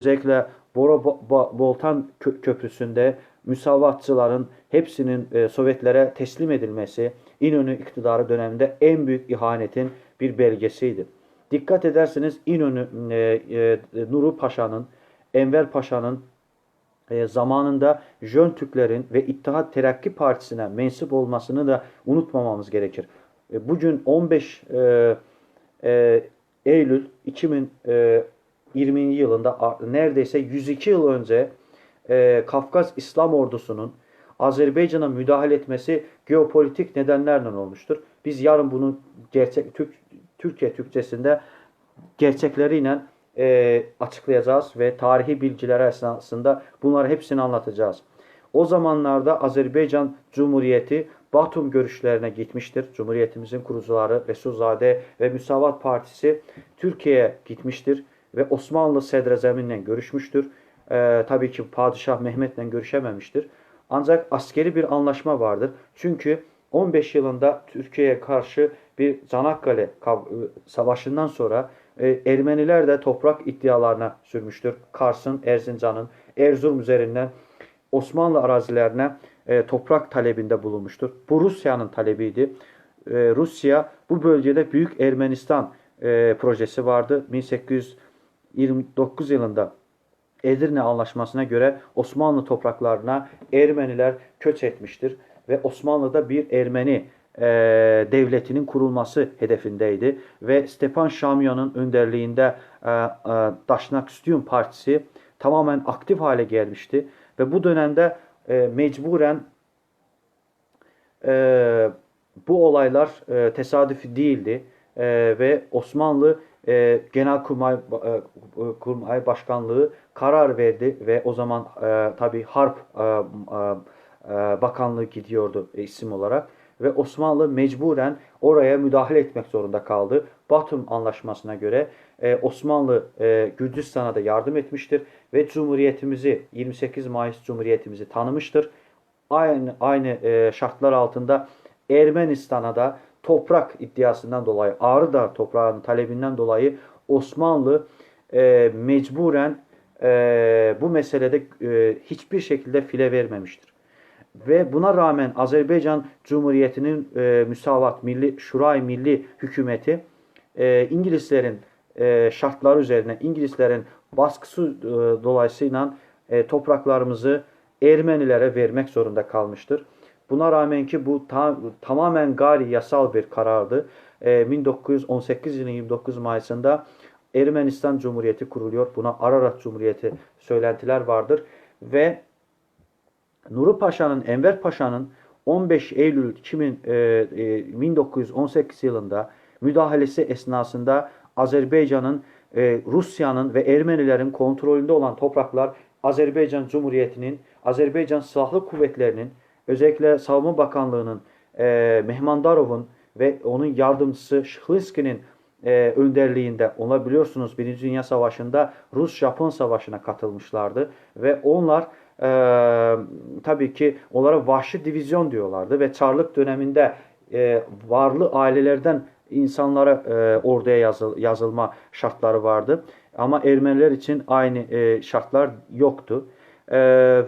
özellikle Bora Bo- Boltan Kö- Köprüsü'nde müsavatçıların hepsinin e, Sovyetlere teslim edilmesi İnönü iktidarı döneminde en büyük ihanetin bir belgesiydi. Dikkat ederseniz İnönü e, e, Nuri Paşa'nın, Enver Paşa'nın zamanında Jön Türklerin ve İttihat Terakki Partisi'ne mensup olmasını da unutmamamız gerekir. Bugün 15 e, e, Eylül 2020 yılında neredeyse 102 yıl önce e, Kafkas İslam Ordusu'nun Azerbaycan'a müdahale etmesi geopolitik nedenlerle olmuştur. Biz yarın bunu gerçek Türk, Türkiye Türkçesinde gerçekleriyle e, açıklayacağız ve tarihi bilgiler esnasında bunları hepsini anlatacağız. O zamanlarda Azerbaycan Cumhuriyeti Batum görüşlerine gitmiştir. Cumhuriyetimizin kurucuları Resulzade ve Müsavat Partisi Türkiye'ye gitmiştir ve Osmanlı Sedrezemin'le görüşmüştür. E, tabii ki Padişah Mehmet'le görüşememiştir. Ancak askeri bir anlaşma vardır. Çünkü 15 yılında Türkiye'ye karşı bir Çanakkale kav- savaşından sonra e, Ermeniler de toprak iddialarına sürmüştür. Kars'ın, Erzincan'ın, Erzurum üzerinden Osmanlı arazilerine e, toprak talebinde bulunmuştur. Bu Rusya'nın talebiydi. E, Rusya bu bölgede Büyük Ermenistan e, projesi vardı. 1829 yılında Edirne Anlaşması'na göre Osmanlı topraklarına Ermeniler köç etmiştir ve Osmanlı'da bir Ermeni e, devletinin kurulması hedefindeydi ve Stepan Şamyan'ın önderliğinde e, e, Daşnakstyum Partisi tamamen aktif hale gelmişti ve bu dönemde e, mecburen e, bu olaylar e, tesadüfi değildi E, ve Osmanlı e, Genelkurmay e, Kurmay Başkanlığı karar verdi ve o zaman e, tabii Harp e, e, e, Bakanlığı gidiyordu e, isim olarak ve Osmanlı mecburen oraya müdahale etmek zorunda kaldı. Batum Anlaşması'na göre e, Osmanlı e, Gürcistan'a da yardım etmiştir ve Cumhuriyetimizi 28 Mayıs Cumhuriyetimizi tanımıştır. Aynı aynı e, şartlar altında Ermenistan'a da toprak iddiasından dolayı Ağrı Dağı toprağının talebinden dolayı Osmanlı e, mecburen e, bu meselede e, hiçbir şekilde file vermemiştir. Ve buna rağmen Azerbaycan Cumhuriyeti'nin e, müsavat milli Şuray Milli Hükümeti e, İngilizlerin e, şartları üzerine İngilizlerin baskısı e, dolayısıyla e, topraklarımızı Ermenilere vermek zorunda kalmıştır. Buna rağmen ki bu ta- tamamen gayri yasal bir karardı. E, 1918 yılının 29 Mayıs'ında Ermenistan Cumhuriyeti kuruluyor. Buna Ararat Cumhuriyeti söylentiler vardır ve Nuri Paşa'nın, Enver Paşa'nın 15 Eylül 2000, e, e, 1918 yılında müdahalesi esnasında Azerbaycan'ın, e, Rusya'nın ve Ermenilerin kontrolünde olan topraklar Azerbaycan Cumhuriyeti'nin, Azerbaycan Silahlı Kuvvetleri'nin, özellikle Savunma Bakanlığı'nın, e, Mehmandarov'un ve onun yardımcısı Şıhlinski'nin e, önderliğinde onlar biliyorsunuz Birinci Dünya Savaşı'nda Rus-Japon Savaşı'na katılmışlardı ve onlar e, tabii ki onlara vahşi divizyon diyorlardı ve Çarlık döneminde e, varlı ailelerden insanlara e, orduya yazıl, yazılma şartları vardı. Ama Ermeniler için aynı e, şartlar yoktu. E,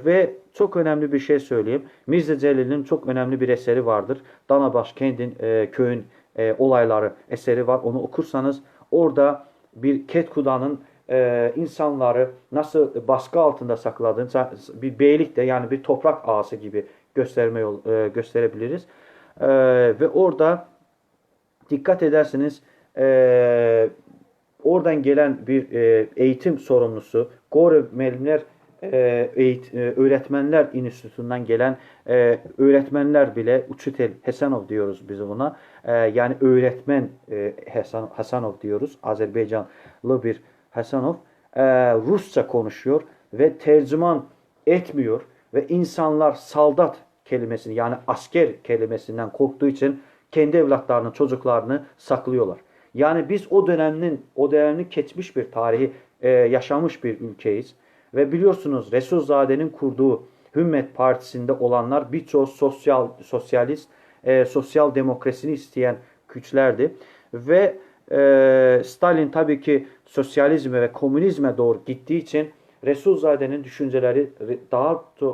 ve çok önemli bir şey söyleyeyim. Mirza Celil'in çok önemli bir eseri vardır. Danabaş kendin e, köyün e, olayları eseri var. Onu okursanız orada bir Ketkudan'ın e, insanları nasıl baskı altında sakladığını bir beylik de yani bir toprak ağası gibi gösterme yol, e, gösterebiliriz. E, ve orada dikkat ederseniz e, oradan gelen bir e, eğitim sorumlusu Gore Melimler eğit, e, öğretmenler enstitüsünden gelen e, öğretmenler bile Uçutel Hasanov diyoruz biz buna. E, yani öğretmen e, Hasan, Hasanov diyoruz. Azerbaycanlı bir Hasanov. E, Rusça konuşuyor ve tercüman etmiyor ve insanlar saldat kelimesini yani asker kelimesinden korktuğu için kendi evlatlarını, çocuklarını saklıyorlar. Yani biz o dönemin, o dönemini geçmiş bir tarihi e, yaşamış bir ülkeyiz. Ve biliyorsunuz Resulzade'nin kurduğu Hümmet Partisi'nde olanlar birçok sosyal sosyalist, e, sosyal demokrasini isteyen güçlerdi. Ve e, Stalin tabii ki sosyalizme ve komünizme doğru gittiği için Resulzade'nin düşünceleri daha e,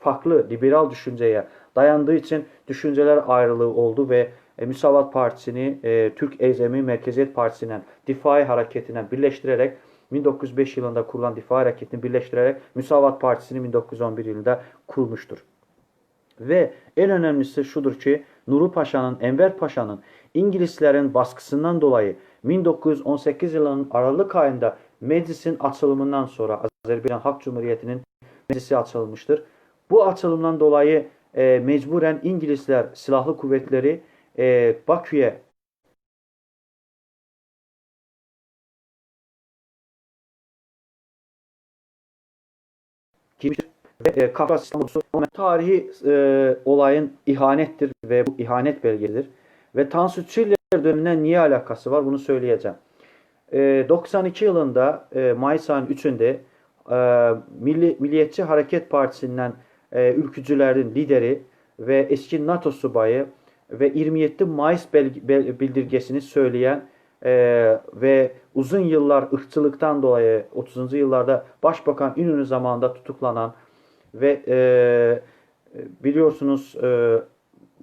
farklı liberal düşünceye dayandığı için düşünceler ayrılığı oldu ve e, Müsavat Partisi'ni e, Türk Eylemi Merkeziyet Partisi'yle Difai Hareketi'yle birleştirerek 1905 yılında kurulan Difai Hareketi'ni birleştirerek Müsavat Partisi'ni 1911 yılında kurmuştur. Ve en önemlisi şudur ki Nuri Paşa'nın, Enver Paşa'nın İngilizlerin baskısından dolayı 1918 yılının Aralık ayında meclisin açılımından sonra Azerbaycan Halk Cumhuriyeti'nin meclisi açılmıştır. Bu açılımdan dolayı e, mecburen İngilizler silahlı kuvvetleri e, Bakü'ye girmiştir ve e, Kafkas İslam tarihi e, olayın ihanettir ve bu ihanet belgelidir. Ve Tansu Çiller döneminden niye alakası var bunu söyleyeceğim. E, 92 yılında e, Mayıs ayının 3'ünde e, Milli, Milliyetçi Hareket Partisi'nden e, ülkücülerin lideri ve eski NATO subayı ve 27 Mayıs bildirgesini söyleyen e, ve uzun yıllar ırkçılıktan dolayı 30. yıllarda Başbakan İnönü zamanında tutuklanan ve e, biliyorsunuz e,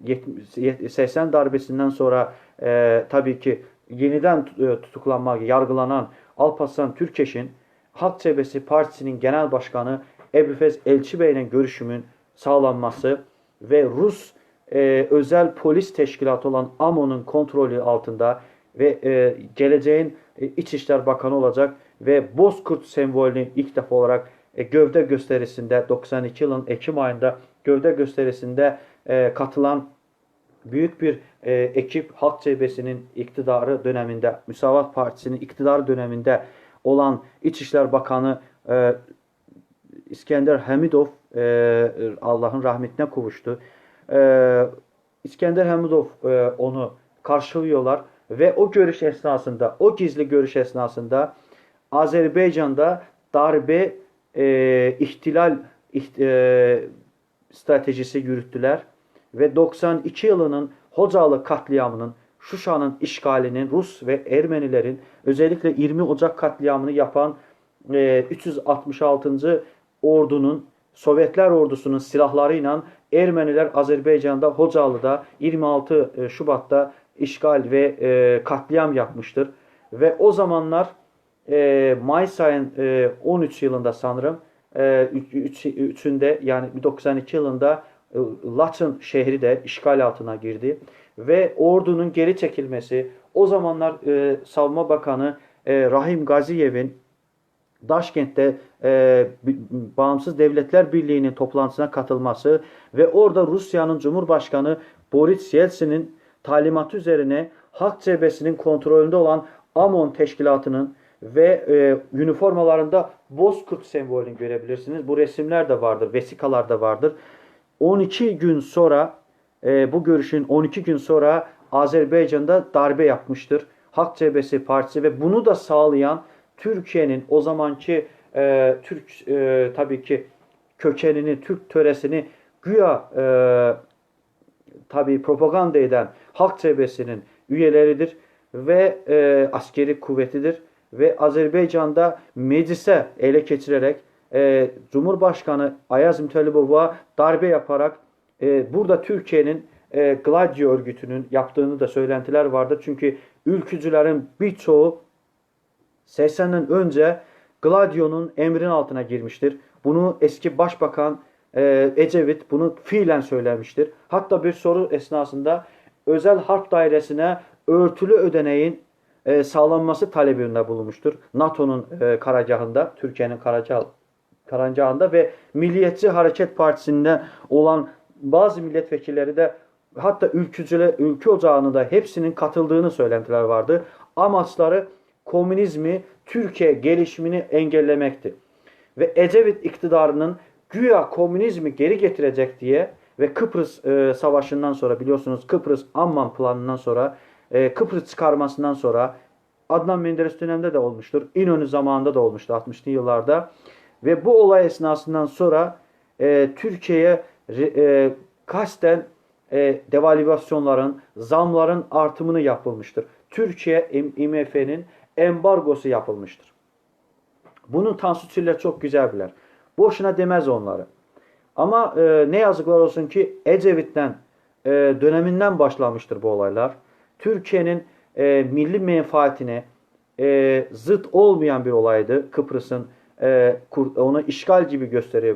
70 80 darbesinden sonra e, tabii ki yeniden e, tutuklanmak, yargılanan Alparslan Türkeş'in Halk Cephesi Partisi'nin genel başkanı Ebufez Elçi Bey görüşümün sağlanması ve Rus e, özel polis teşkilatı olan AMO'nun kontrolü altında ve e, geleceğin e, İçişler Bakanı olacak ve Bozkurt sembolünü ilk defa olarak e, gövde gösterisinde 92 yılın Ekim ayında gövde gösterisinde e, katılan büyük bir e, ekip Halk Cephesi'nin iktidarı döneminde, Müsavat Partisi'nin iktidar döneminde olan İçişler Bakanı e, İskender Hamidov e, Allah'ın rahmetine kavuştu. E, İskender Hamidov e, onu karşılıyorlar ve o görüş esnasında, o gizli görüş esnasında Azerbaycan'da darbe e, ihtilal iht- e, stratejisi yürüttüler ve 92 yılının Hocalı katliamının, Şuşa'nın işgalinin, Rus ve Ermenilerin özellikle 20 Ocak katliamını yapan e, 366. ordunun Sovyetler ordusunun silahlarıyla Ermeniler Azerbaycan'da Hocalı'da 26 Şubat'ta işgal ve e, katliam yapmıştır. Ve o zamanlar e, Mayıs ayın e, 13 yılında sanırım e, 3, 3'ünde yani 92 yılında e, Laçın şehri de işgal altına girdi. Ve ordunun geri çekilmesi o zamanlar e, Savunma Bakanı e, Rahim Gaziyev'in Daşkent'te e, Bağımsız Devletler Birliği'nin toplantısına katılması ve orada Rusya'nın Cumhurbaşkanı Boris Yeltsin'in talimatı üzerine Halk Cephesi'nin kontrolünde olan AMON teşkilatının ve e, üniformalarında Bozkurt sembolünü görebilirsiniz. Bu resimler de vardır, vesikalar da vardır. 12 gün sonra e, bu görüşün 12 gün sonra Azerbaycan'da darbe yapmıştır. Halk Cephesi Partisi ve bunu da sağlayan Türkiye'nin o zamanki e, Türk e, tabii ki kökenini, Türk töresini güya e, tabii propaganda eden Halk Cephesi'nin üyeleridir ve e, askeri kuvvetidir ve Azerbaycan'da meclise ele geçirerek e, Cumhurbaşkanı Ayaz Mütellibov'a darbe yaparak e, burada Türkiye'nin e, Gladio örgütünün yaptığını da söylentiler vardır. Çünkü ülkücülerin birçoğu 80'den önce Gladio'nun emrin altına girmiştir. Bunu eski başbakan e, Ecevit bunu fiilen söylemiştir. Hatta bir soru esnasında özel harp dairesine örtülü ödeneğin e, sağlanması talebinde bulunmuştur. NATO'nun e, karargahında, Türkiye'nin karargah, karargahında ve Milliyetçi Hareket Partisi'nde olan bazı milletvekilleri de hatta ülkücüle, ülke ocağını da hepsinin katıldığını söylentiler vardı. Amaçları komünizmi, Türkiye gelişimini engellemekti. Ve Ecevit iktidarının güya komünizmi geri getirecek diye ve Kıbrıs e, Savaşı'ndan sonra biliyorsunuz Kıbrıs Amman planından sonra e, Kıbrıs çıkarmasından sonra Adnan Menderes döneminde de olmuştur. İnönü zamanında da olmuştu 60'lı yıllarda. Ve bu olay esnasından sonra e, Türkiye'ye e, kasten e, devalüasyonların, zamların artımını yapılmıştır. Türkiye IMF'nin embargosu yapılmıştır. Bunu Tansu Çiller çok güzel bilir. Boşuna demez onları. Ama e, ne yazıklar olsun ki Ecevit'ten e, döneminden başlamıştır bu olaylar. Türkiye'nin e, milli menfaatine e, zıt olmayan bir olaydı. Kıbrıs'ın e, onu işgal gibi gösteriyor